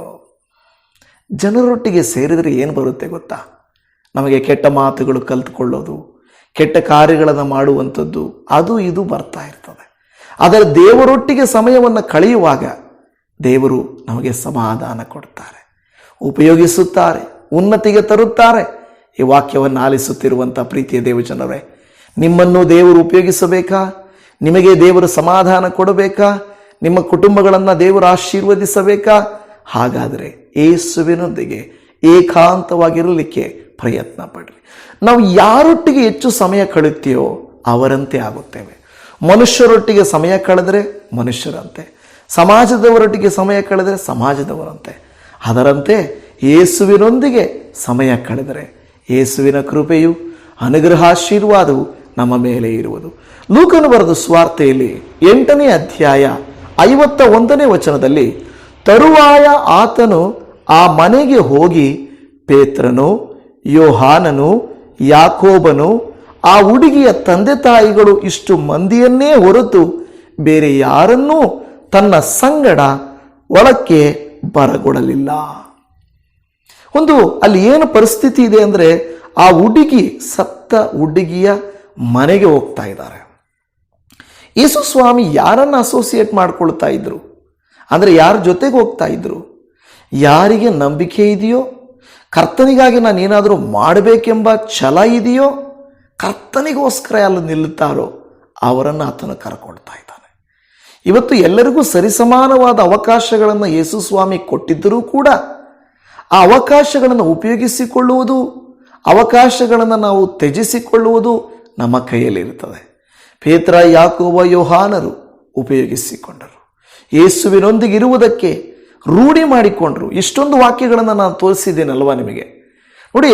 ಜನರೊಟ್ಟಿಗೆ ಸೇರಿದರೆ ಏನು ಬರುತ್ತೆ ಗೊತ್ತಾ? ನಮಗೆ ಕೆಟ್ಟ ಮಾತುಗಳು ಕಲ್ತ್ಕೊಳ್ಳೋದು, ಕೆಟ್ಟ ಕಾರ್ಯಗಳನ್ನು ಮಾಡುವಂಥದ್ದು, ಅದು ಇದು ಬರ್ತಾ ಇರ್ತದೆ. ಆದರೆ ದೇವರೊಟ್ಟಿಗೆ ಸಮಯವನ್ನು ಕಳೆಯುವಾಗ ದೇವರು ನಮಗೆ ಸಮಾಧಾನ ಕೊಡ್ತಾರೆ. ಉಪಯೋಗಿಸುತ್ತಾರೆ, ಉನ್ನತಿಗೆ ತರುತ್ತಾರೆ. ಈ ವಾಕ್ಯವನ್ನು ಆಲಿಸುತ್ತಿರುವಂಥ ಪ್ರೀತಿಯ ದೇವಜನರೇ, ನಿಮ್ಮನ್ನು ದೇವರು ಉಪಯೋಗಿಸಬೇಕಾ? ನಿಮಗೆ ದೇವರು ಸಮಾಧಾನ ಕೊಡಬೇಕಾ? ನಿಮ್ಮ ಕುಟುಂಬಗಳನ್ನು ದೇವರು ಆಶೀರ್ವದಿಸಬೇಕಾ? ಹಾಗಾದರೆ ಏಸುವಿನೊಂದಿಗೆ ಏಕಾಂತವಾಗಿರಲಿಕ್ಕೆ ಪ್ರಯತ್ನ ಪಡ್ರಿ. ನಾವು ಯಾರೊಟ್ಟಿಗೆ ಹೆಚ್ಚು ಸಮಯ ಕಳೆಯುತ್ತೀಯೋ ಅವರಂತೆ ಆಗುತ್ತೇವೆ. ಮನುಷ್ಯರೊಟ್ಟಿಗೆ ಸಮಯ ಕಳೆದರೆ ಮನುಷ್ಯರಂತೆ. ಸಮಾಜದವರೊಟ್ಟಿಗೆ ಸಮಯ ಕಳೆದರೆ ಸಮಾಜದವರಂತೆ. ಅದರಂತೆ ಯೇಸುವಿನೊಂದಿಗೆ ಸಮಯ ಕಳೆದರೆ ಯೇಸುವಿನ ಕೃಪೆಯು, ಅನುಗ್ರಹಾಶೀರ್ವಾದವು ನಮ್ಮ ಮೇಲೆ ಇರುವುದು. ಲೂಕನು ಬರೆದ ಸ್ವಾರ್ಥೆಯಲ್ಲಿ ಎಂಟನೇ ಅಧ್ಯಾಯ ಐವತ್ತ ಒಂದನೇ ವಚನದಲ್ಲಿ, ತರುವಾಯ ಆತನು ಆ ಮನೆಗೆ ಹೋಗಿ ಪೇತ್ರನು ಯೋಹಾನನು, ಯಾಕೋಬನು, ಆ ಹುಡುಗಿಯ ತಂದೆ ತಾಯಿಗಳು ಇಷ್ಟು ಮಂದಿಯನ್ನೇ ಹೊರತು ಬೇರೆ ಯಾರನ್ನೂ ತನ್ನ ಸಂಗಡ ಒಳಕ್ಕೆ ಬರಗೊಡಲಿಲ್ಲ. ಒಂದು ಅಲ್ಲಿ ಏನು ಪರಿಸ್ಥಿತಿ ಇದೆ ಅಂದರೆ ಆ ಹುಡುಗಿ ಸತ್ತ ಹುಡುಗಿಯ ಮನೆಗೆ ಹೋಗ್ತಾ ಇದ್ದಾರೆ. ಯೇಸು ಸ್ವಾಮಿ ಯಾರನ್ನು ಅಸೋಸಿಯೇಟ್ ಮಾಡ್ಕೊಳ್ತಾ ಇದ್ರು? ಅಂದರೆ ಯಾರ ಜೊತೆಗೆ ಹೋಗ್ತಾ ಇದ್ರು? ಯಾರಿಗೆ ನಂಬಿಕೆ ಇದೆಯೋ ಕರ್ತನಿಗಾಗಿ ನಾನು ಏನಾದರೂ ಮಾಡಬೇಕೆಂಬ ಛಲ ಇದೆಯೋ, ಕರ್ತನಿಗೋಸ್ಕರ ಎಲ್ಲ ನಿಲ್ಲುತ್ತಾರೋ, ಅವರನ್ನು ಆತನು ಕರ್ಕೊಳ್ತಾ ಇದ್ದಾನೆ. ಇವತ್ತು ಎಲ್ಲರಿಗೂ ಸರಿಸಮಾನವಾದ ಅವಕಾಶಗಳನ್ನು ಯೇಸು ಸ್ವಾಮಿ ಕೊಟ್ಟಿದ್ದರೂ ಕೂಡ ಆ ಅವಕಾಶಗಳನ್ನು ಉಪಯೋಗಿಸಿಕೊಳ್ಳುವುದು, ಅವಕಾಶಗಳನ್ನು ನಾವು ತ್ಯಜಿಸಿಕೊಳ್ಳುವುದು ನಮ್ಮ ಕೈಯಲ್ಲಿರುತ್ತದೆ. ಪೇತ್ರ, ಯಾಕೋಬ, ಯೋಹಾನರು ಉಪಯೋಗಿಸಿಕೊಂಡರು. ಯೇಸುವಿನೊಂದಿಗೆ ಇರುವುದಕ್ಕೆ ರೂಢಿ ಮಾಡಿಕೊಂಡ್ರು. ಇಷ್ಟೊಂದು ವಾಕ್ಯಗಳನ್ನು ನಾನು ತೋರಿಸಿದ್ದೇನಲ್ವ ನಿಮಗೆ? ನೋಡಿ,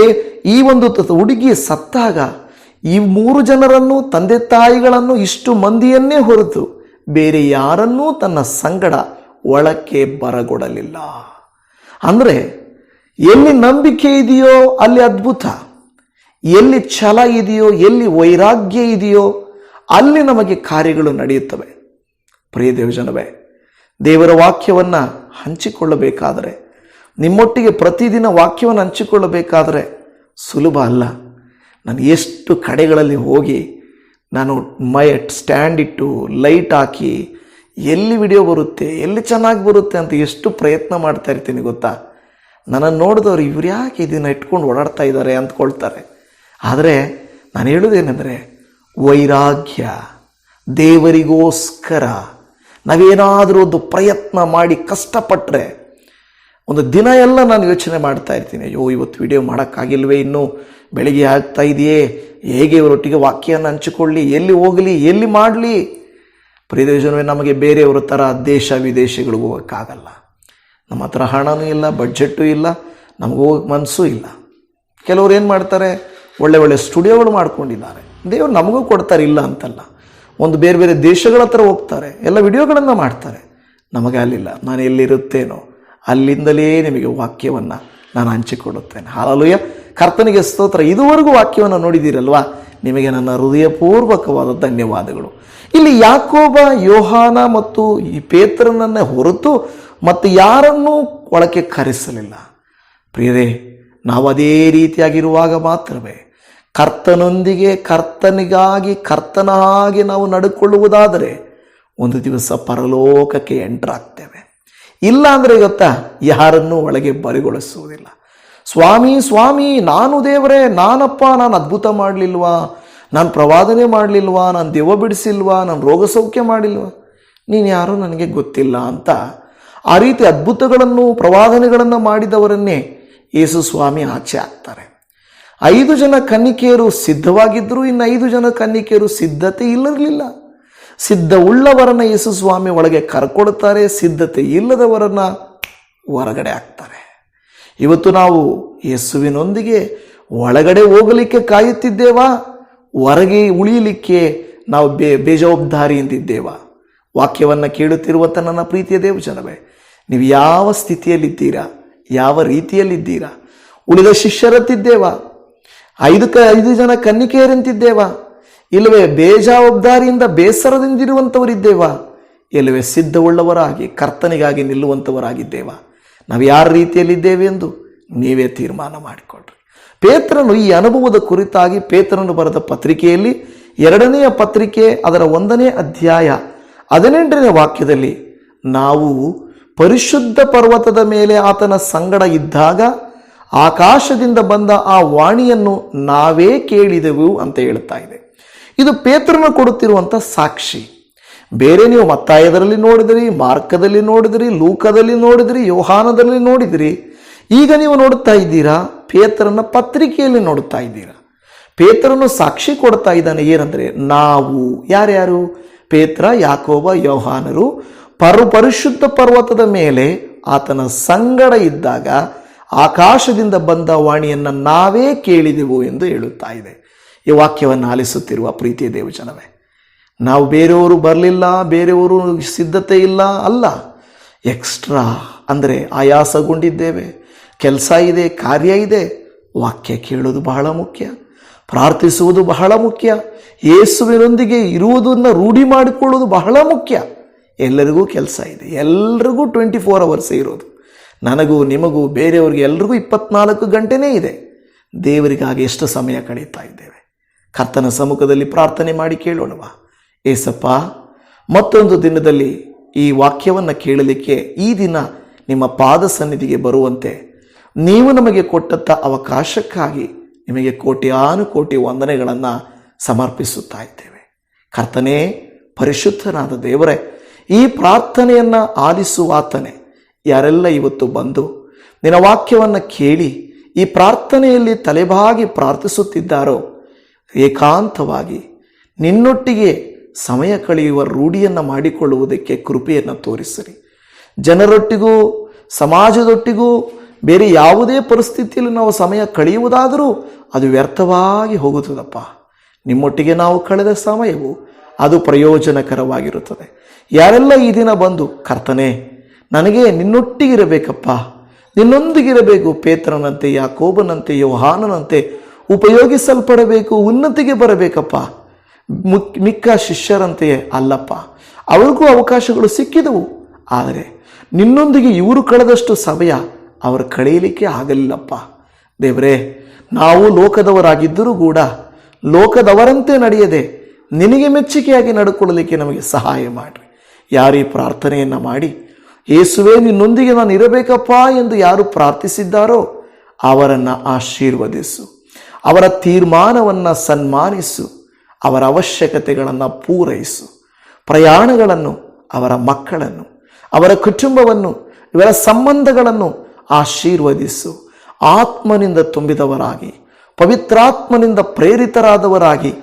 ಈ ಒಂದು ಹುಡುಗಿ ಸತ್ತಾಗ ಈ ಮೂರು ಜನರನ್ನು, ತಂದೆ ತಾಯಿಗಳನ್ನು ಇಷ್ಟು ಮಂದಿಯನ್ನೇ ಹೊರತು ಬೇರೆ ಯಾರನ್ನೂ ತನ್ನ ಸಂಗಡ ಒಳಕ್ಕೆ ಬರಗೊಡಲಿಲ್ಲ. ಅಂದರೆ, ಎಲ್ಲಿ ನಂಬಿಕೆ ಇದೆಯೋ ಅಲ್ಲಿ ಅದ್ಭುತ. ಎಲ್ಲಿ ಛಲ ಇದೆಯೋ, ಎಲ್ಲಿ ವೈರಾಗ್ಯ ಇದೆಯೋ, ಅಲ್ಲಿ ನಮಗೆ ಕಾರ್ಯಗಳು ನಡೆಯುತ್ತವೆ. ಪ್ರಿಯ ದೇವಜನವೇ ದೇವರ ವಾಕ್ಯವನ್ನು ಹಂಚಿಕೊಳ್ಳಬೇಕಾದರೆ, ನಿಮ್ಮೊಟ್ಟಿಗೆ ಪ್ರತಿದಿನ ವಾಕ್ಯವನ್ನು ಹಂಚಿಕೊಳ್ಳಬೇಕಾದರೆ ಸುಲಭ ಅಲ್ಲ. ನಾನು ಎಷ್ಟು ಕಡೆಗಳಲ್ಲಿ ಹೋಗಿ ನಾನು ಮೈ ಸ್ಟ್ಯಾಂಡ್ ಇಟ್ಟು ಲೈಟ್ ಹಾಕಿ ಎಲ್ಲಿ ವಿಡಿಯೋ ಬರುತ್ತೆ, ಎಲ್ಲಿ ಚೆನ್ನಾಗಿ ಬರುತ್ತೆ ಅಂತ ಎಷ್ಟು ಪ್ರಯತ್ನ ಮಾಡ್ತಾ ಇರ್ತೀನಿ ಗೊತ್ತಾ? ನನ್ನನ್ನು ನೋಡಿದವರು ಇವ್ರು ಯಾಕೆ ಇದನ್ನು ಇಟ್ಕೊಂಡು ಓಡಾಡ್ತಾ ಇದ್ದಾರೆ ಅಂದ್ಕೊಳ್ತಾರೆ. ಆದರೆ ನಾನು ಹೇಳೋದೇನೆಂದರೆ, ವೈರಾಗ್ಯ ದೇವರಿಗೋಸ್ಕರ ನಾವೇನಾದರೂ ಒಂದು ಪ್ರಯತ್ನ ಮಾಡಿ ಕಷ್ಟಪಟ್ಟರೆ ಒಂದು ದಿನ ಎಲ್ಲ ನಾನು ಯೋಚನೆ ಮಾಡ್ತಾ ಇರ್ತೀನಿ, ಅಯ್ಯೋ, ಇವತ್ತು ವಿಡಿಯೋ ಮಾಡೋಕ್ಕಾಗಿಲ್ವೇ ಇನ್ನೂ? ಬೆಳಿಗ್ಗೆ ಆಗ್ತಾ ಇದೆಯೇ? ಹೇಗೆ ಇವರೊಟ್ಟಿಗೆ ವಾಕ್ಯನ ಹಂಚಿಕೊಳ್ಳಿ? ಎಲ್ಲಿ ಹೋಗಲಿ? ಎಲ್ಲಿ ಮಾಡಲಿ? ಪ್ರಯೋಜನವೇ ನಮಗೆ ಬೇರೆಯವರ ಥರ ದೇಶ ವಿದೇಶಗಳಿಗೆ ಹೋಗೋಕ್ಕಾಗಲ್ಲ. ನಮ್ಮ ಹತ್ರ ಹಣನೂ ಇಲ್ಲ ಬಡ್ಜೆಟ್ಟು ಇಲ್ಲ, ನಮಗೆ ಹೋಗಕ್ಕೆ ಮನಸ್ಸೂ ಇಲ್ಲ. ಕೆಲವ್ರು ಏನು ಮಾಡ್ತಾರೆ? ಒಳ್ಳೆ ಒಳ್ಳೆ ಸ್ಟುಡಿಯೋಗಳು ಮಾಡ್ಕೊಂಡಿದ್ದಾರೆ. ದೇವರು ನಮಗೂ ಕೊಡ್ತಾರೆ, ಇಲ್ಲ ಅಂತಲ್ಲ. ಒಂದು ಬೇರೆ ಬೇರೆ ದೇಶಗಳ ಹತ್ರ ಹೋಗ್ತಾರೆ. ಎಲ್ಲ ವಿಡಿಯೋಗಳನ್ನು ಮಾಡ್ತಾರೆ. ನಮಗೆ ಅಲ್ಲಿಲ್ಲ. ನಾನು ಎಲ್ಲಿರುತ್ತೇನೋ? ಅಲ್ಲಿಂದಲೇ ನಿಮಗೆ ವಾಕ್ಯವನ್ನು ನಾನು ಹಂಚಿಕೊಡುತ್ತೇನೆ ಹಾಲಲುಯ. ಕರ್ತನಿಗೆ ಸ್ತೋತ್ರ. ಇದುವರೆಗೂ ವಾಕ್ಯವನ್ನು ನೋಡಿದ್ದೀರಲ್ವಾ ನಿಮಗೆ ನನ್ನ ಹೃದಯಪೂರ್ವಕವಾದ ಧನ್ಯವಾದಗಳು. ಇಲ್ಲಿ ಯಾಕೋಬ, ಯೋಹಾನ ಮತ್ತು ಈ ಪೇತ್ರನನ್ನೇ ಹೊರತು ಮತ್ತು ಯಾರನ್ನೂ ಒಳಕ್ಕೆ ಕರೆಸಲಿಲ್ಲ. ಪ್ರಿಯರೇ, ನಾವು ಅದೇ ರೀತಿಯಾಗಿರುವಾಗ ಮಾತ್ರವೇ ಕರ್ತನೊಂದಿಗೆ ಕರ್ತನಿಗಾಗಿ, ಕರ್ತನಾಗಿ ನಾವು ನಡ್ಕೊಳ್ಳುವುದಾದರೆ ಒಂದು ದಿವಸ ಪರಲೋಕಕ್ಕೆ ಎಂಟರ್ ಆಗ್ತೇವೆ. ಇಲ್ಲ ಅಂದರೆ ಗೊತ್ತಾ, ಯಾರನ್ನೂ ಒಳಗೆ ಬರಿಗೊಳಿಸುವುದಿಲ್ಲ. ಸ್ವಾಮಿ ಸ್ವಾಮಿ, ನಾನು ದೇವರೇ, ನಾನಪ್ಪ, ನಾನು ಅದ್ಭುತ ಮಾಡಲಿಲ್ವಾ? ನಾನು ಪ್ರವಾದನೆ ಮಾಡಲಿಲ್ವಾ? ನಾನು ದೆವ್ವ ಬಿಡಿಸಿಲ್ವಾ? ನಾನು ರೋಗ ಸೌಖ್ಯ ಮಾಡಿಲ್ವಾ? ನೀನು ಯಾರು ನನಗೆ ಗೊತ್ತಿಲ್ಲ ಅಂತ ಆ ರೀತಿ ಅದ್ಭುತಗಳನ್ನು, ಪ್ರವಾದನೆಗಳನ್ನು ಮಾಡಿದವರನ್ನೇ ಯೇಸು ಸ್ವಾಮಿ ಆಚೆ ಹಾಕ್ತಾರೆ ಐದು ಜನ ಕನ್ನಿಕೆಯರು ಸಿದ್ಧವಾಗಿದ್ದರು ಇನ್ನು ಐದು ಜನ ಕನ್ನಿಕೆಯರು ಸಿದ್ಧತೆ ಇಲ್ಲರಲಿಲ್ಲ ಸಿದ್ಧ ಉಳ್ಳವರನ್ನ ಯೇಸು ಸ್ವಾಮಿ ಒಳಗೆ ಕರ್ಕೊಡ್ತಾರೆ ಸಿದ್ಧತೆ ಇಲ್ಲದವರನ್ನ ಹೊರಗಡೆ ಹಾಕ್ತಾರೆ. ಇವತ್ತು ನಾವು ಯೇಸುವಿನೊಂದಿಗೆ ಒಳಗಡೆ ಹೋಗಲಿಕ್ಕೆ ಕಾಯುತ್ತಿದ್ದೇವಾ? ಹೊರಗೆ ಉಳಿಯಲಿಕ್ಕೆ ನಾವು ಬೇ ಬೇಜವಾಬ್ದಾರಿಯಿಂದಿದ್ದೇವಾ ವಾಕ್ಯವನ್ನು ಕೇಳುತ್ತಿರುವ ನನ್ನ ಪ್ರೀತಿಯ ದೇವಜನವೇ ನೀವು ಯಾವ ಸ್ಥಿತಿಯಲ್ಲಿದ್ದೀರಾ? ಯಾವ ರೀತಿಯಲ್ಲಿದ್ದೀರಾ? ಉಳಿದ ಶಿಷ್ಯರಂತಿದ್ದೇವಾ ಐದು ಕ ಐದು ಜನ ಕನ್ನಿಕೆಯರಂತಿದ್ದೇವ. ಇಲ್ಲವೇ ಬೇಜವಾಬ್ದಾರಿಯಿಂದ ಬೇಸರದಿಂದಿರುವಂಥವರಿದ್ದೇವಾ ಇಲ್ಲವೇ ಸಿದ್ಧವುಳ್ಳವರಾಗಿ, ಕರ್ತನಿಗಾಗಿ ನಿಲ್ಲುವಂಥವರಾಗಿದ್ದೇವ ನಾವು ಯಾರ ರೀತಿಯಲ್ಲಿದ್ದೇವೆ ಎಂದು ನೀವೇ ತೀರ್ಮಾನ ಮಾಡಿಕೊಳ್ಳ್ರಿ ಪೇತ್ರನು ಈ ಅನುಭವದ ಕುರಿತಾಗಿ ಪೇತ್ರನು ಬರೆದ ಪತ್ರಿಕೆಯಲ್ಲಿ ಎರಡನೆಯ ಪತ್ರಿಕೆ ಅದರ ಒಂದನೇ ಅಧ್ಯಾಯ ಹದಿನೆಂಟನೇ ವಾಕ್ಯದಲ್ಲಿ, ನಾವು ಪರಿಶುದ್ಧ ಪರ್ವತದ ಮೇಲೆ ಆತನ ಸಂಗಡ ಇದ್ದಾಗ ಆಕಾಶದಿಂದ ಬಂದ ಆ ವಾಣಿಯನ್ನು ನಾವೇ ಕೇಳಿದೆವು ಅಂತ ಹೇಳ್ತಾ ಇದೆ. ಇದು ಪೇತ್ರನ ಕೊಡುತ್ತಿರುವಂಥ ಸಾಕ್ಷಿ. ಬೇರೆ ನೀವು ಮತ್ತಾಯದರಲ್ಲಿ ನೋಡಿದಿರಿ, ಮಾರ್ಕದಲ್ಲಿ ನೋಡಿದಿರಿ, ಲೂಕದಲ್ಲಿ ನೋಡಿದಿರಿ, ಯೋಹಾನದಲ್ಲಿ ನೋಡಿದಿರಿ. ಈಗ ನೀವು ನೋಡುತ್ತಾ ಇದ್ದೀರಾ? ಪೇತ್ರನ ಪತ್ರಿಕೆಯಲ್ಲಿ ನೋಡುತ್ತಾ ಇದ್ದೀರಾ? ಪೇತ್ರನು ಸಾಕ್ಷಿ ಕೊಡ್ತಾ ಇದ್ದಾನೆ ಏನಂದ್ರೆ ನಾವು. ಯಾರ್ಯಾರು? ಪೇತ್ರ, ಯಾಕೋಬ, ಯೋಹಾನರು. ಪರು ಪರಿಶುದ್ಧ ಪರ್ವತದ ಮೇಲೆ ಆತನ ಸಂಗಡ ಇದ್ದಾಗ ಆಕಾಶದಿಂದ ಬಂದ ವಾಣಿಯನ್ನು ನಾವೇ ಕೇಳಿದೆವು ಎಂದು ಹೇಳುತ್ತಾ ಇದೆ. ಈ ವಾಕ್ಯವನ್ನು ಆಲಿಸುತ್ತಿರುವ ಪ್ರೀತಿಯ ದೇವಜನವೇ, ನಾವು ಬೇರೆಯವರು ಬರಲಿಲ್ಲ, ಬೇರೆಯವರು ಸಿದ್ಧತೆ ಇಲ್ಲ ಅಲ್ಲ. ಎಕ್ಸ್ಟ್ರಾ ಅಂದರೆ ಆಯಾಸಗೊಂಡಿದ್ದೇವೆ, ಕೆಲಸ ಇದೆ, ಕಾರ್ಯ ಇದೆ, ವಾಕ್ಯ ಕೇಳೋದು ಬಹಳ ಮುಖ್ಯ, ಪ್ರಾರ್ಥಿಸುವುದು ಬಹಳ ಮುಖ್ಯ, ಯೇಸುವಿನೊಂದಿಗೆ ಇರುವುದನ್ನು ರೂಢಿ ಮಾಡಿಕೊಳ್ಳೋದು ಬಹಳ ಮುಖ್ಯ. ಎಲ್ಲರಿಗೂ ಕೆಲಸ ಇದೆ, ಎಲ್ರಿಗೂ ಟ್ವೆಂಟಿ ಫೋರ್ ಅವರ್ಸ್ ಇರೋದು. ನನಗೂ ನಿಮಗೂ ಬೇರೆಯವ್ರಿಗೆ ಎಲ್ರಿಗೂ ಇಪ್ಪತ್ನಾಲ್ಕು ಗಂಟೆನೇ ಇದೆ. ದೇವರಿಗಾಗಿ ಎಷ್ಟು ಸಮಯ ಕಳೀತಾ ಇದ್ದೇವೆ. ಕರ್ತನ ಸಮ್ಮುಖದಲ್ಲಿ ಪ್ರಾರ್ಥನೆ ಮಾಡಿ ಕೇಳೋಣವಾ. ಏಸಪ್ಪ, ಮತ್ತೊಂದು ದಿನದಲ್ಲಿ ಈ ವಾಕ್ಯವನ್ನು ಕೇಳಲಿಕ್ಕೆ ಈ ದಿನ ನಿಮ್ಮ ಪಾದ ಸನ್ನಿಧಿಗೆ ಬರುವಂತೆ ನೀವು ನಮಗೆ ಕೊಟ್ಟಂಥ ಅವಕಾಶಕ್ಕಾಗಿ ನಿಮಗೆ ಕೋಟ್ಯಾನು ಕೋಟಿ ವಂದನೆಗಳನ್ನು ಸಮರ್ಪಿಸುತ್ತಾ ಇದ್ದೇವೆ. ಕರ್ತನೇ, ಪರಿಶುದ್ಧನಾದ ದೇವರೇ, ಈ ಪ್ರಾರ್ಥನೆಯನ್ನು ಆಲಿಸುವಾತನೇ. ಯಾರೆಲ್ಲ ಇವತ್ತು ಬಂದು ನಿನ್ನ ವಾಕ್ಯವನ್ನು ಕೇಳಿ ಈ ಪ್ರಾರ್ಥನೆಯಲ್ಲಿ ತಲೆಬಾಗಿ ಪ್ರಾರ್ಥಿಸುತ್ತಿದ್ದಾರೋ, ಏಕಾಂತವಾಗಿ ನಿನ್ನೊಟ್ಟಿಗೆ ಸಮಯ ಕಳೆಯುವ ರೂಢಿಯನ್ನು ಮಾಡಿಕೊಳ್ಳುವುದಕ್ಕೆ ಕೃಪೆಯನ್ನು ತೋರಿಸಿರಿ. ಜನರೊಟ್ಟಿಗೂ, ಸಮಾಜದೊಟ್ಟಿಗೂ, ಬೇರೆ ಯಾವುದೇ ಪರಿಸ್ಥಿತಿಯಲ್ಲಿ ನಾವು ಸಮಯ ಕಳೆಯುವುದಾದರೂ ಅದು ವ್ಯರ್ಥವಾಗಿ ಹೋಗುತ್ತದಪ್ಪ. ನಿಮ್ಮೊಟ್ಟಿಗೆ ನಾವು ಕಳೆದ ಸಮಯವು ಅದು ಪ್ರಯೋಜನಕರವಾಗಿರುತ್ತದೆ. ಯಾರೆಲ್ಲ ಈ ದಿನ ಬಂದು ಕರ್ತನೆ ನನಗೆ ನಿನ್ನೊಟ್ಟಿಗಿರಬೇಕಪ್ಪ. ನಿನ್ನೊಂದಿಗಿರಬೇಕು ಪೇತ್ರನಂತೆ, ಯಾಕೋಬನಂತೆ, ಯೋಹಾನನಂತೆ ಉಪಯೋಗಿಸಲ್ಪಡಬೇಕು, ಉನ್ನತಿಗೆ ಬರಬೇಕಪ್ಪ. ಮುಕ್, ಮಿಕ್ಕ ಶಿಷ್ಯರಂತೆಯೇ ಅಲ್ಲಪ್ಪ. ಅವ್ರಿಗೂ ಅವಕಾಶಗಳು ಸಿಕ್ಕಿದವು. ಆದರೆ ನಿನ್ನೊಂದಿಗೆ ಇವರು ಕಳೆದಷ್ಟು ಸಮಯ ಅವರು ಕಳೆಯಲಿಕ್ಕೆ ಆಗಲಿಲ್ಲಪ್ಪ. ದೇವರೇ, ನಾವು ಲೋಕದವರಾಗಿದ್ದರೂ ಕೂಡ ಲೋಕದವರಂತೆ ನಡೆಯದೆ ನಿನಗೆ ಮೆಚ್ಚುಗೆಯಾಗಿ ನಡ್ಕೊಳ್ಳಲಿಕ್ಕೆ ನಮಗೆ ಸಹಾಯ ಮಾಡಿರಿ. ಯಾರೀ ಪ್ರಾರ್ಥನೆಯನ್ನು ಮಾಡಿ ಯೇಸುವೆ, ನಿನ್ನೊಂದಿಗೆ ನಾನು ಇರಬೇಕಪ್ಪ ಎಂದು ಯಾರು ಪ್ರಾರ್ಥಿಸಿದ್ದಾರೋ ಅವರನ್ನು ಆಶೀರ್ವದಿಸು. ಅವರ ತೀರ್ಮಾನವನ್ನು ಸನ್ಮಾನಿಸು. ಅವರ ಅವಶ್ಯಕತೆಗಳನ್ನು ಪೂರೈಸು. ಪ್ರಯಾಣಗಳನ್ನು, ಅವರ ಮಕ್ಕಳನ್ನು, ಅವರ ಕುಟುಂಬವನ್ನು, ಇವರ ಸಂಬಂಧಗಳನ್ನು ಆಶೀರ್ವದಿಸು. ಆತ್ಮನಿಂದ ತುಂಬಿದವರಾಗಿ, ಪವಿತ್ರಾತ್ಮನಿಂದ ಪ್ರೇರಿತರಾದವರಾಗಿ,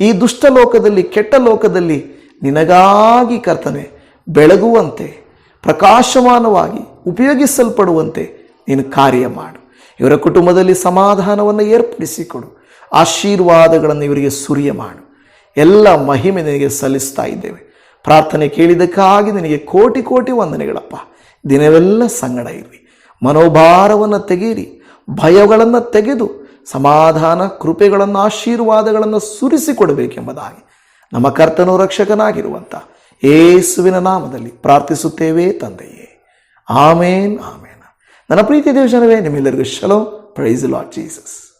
ಈ ದುಷ್ಟ ಲೋಕದಲ್ಲಿ, ಕೆಟ್ಟ ಲೋಕದಲ್ಲಿ ನಿನಗಾಗಿ ಕರ್ತನೆ ಬೆಳಗುವಂತೆ ಪ್ರಕಾಶಮಾನವಾಗಿ ಉಪಯೋಗಿಸಲ್ಪಡುವಂತೆ ನೀನು ಕಾರ್ಯ ಮಾಡು. ಇವರ ಕುಟುಂಬದಲ್ಲಿ ಸಮಾಧಾನವನ್ನು ಏರ್ಪಡಿಸಿಕೊಡು. ಆಶೀರ್ವಾದಗಳನ್ನು ಇವರಿಗೆ ಸುರಿಯ ಮಾಡು. ಎಲ್ಲ ಮಹಿಮೆ ನಿನಗೆ ಸಲ್ಲಿಸ್ತಾ ಇದ್ದೇವೆ. ಪ್ರಾರ್ಥನೆ ಕೇಳಿದ್ದಕ್ಕಾಗಿ ನಿನಗೆ ಕೋಟಿ ಕೋಟಿ ವಂದನೆಗಳಪ್ಪ. ದಿನವೆಲ್ಲ ಸಂಗಡ ಇರಲಿ. ಮನೋಭಾರವನ್ನು ತೆಗೆಯಿರಿ ಭಯಗಳನ್ನು ತೆಗೆದು ಸಮಾಧಾನ, ಕೃಪೆಗಳನ್ನು, ಆಶೀರ್ವಾದಗಳನ್ನು ಸುರಿಸಿಕೊಡಬೇಕೆಂಬುದಾಗಿ ನಮ್ಮ ಕರ್ತನು ರಕ್ಷಕನಾಗಿರುವಂಥ ಏಸುವಿನ ನಾಮದಲ್ಲಿ ಪ್ರಾರ್ಥಿಸುತ್ತೇವೆ ತಂದೆಯೇ. ಆಮೇನ್ ಆಮೇನ್. ನನ್ನ ಪ್ರೀತಿ ದೇವಜನವೇ ನಿಮ್ಮೆಲ್ಲರಿಗೂ ಶಲೋ. Price lord Jesus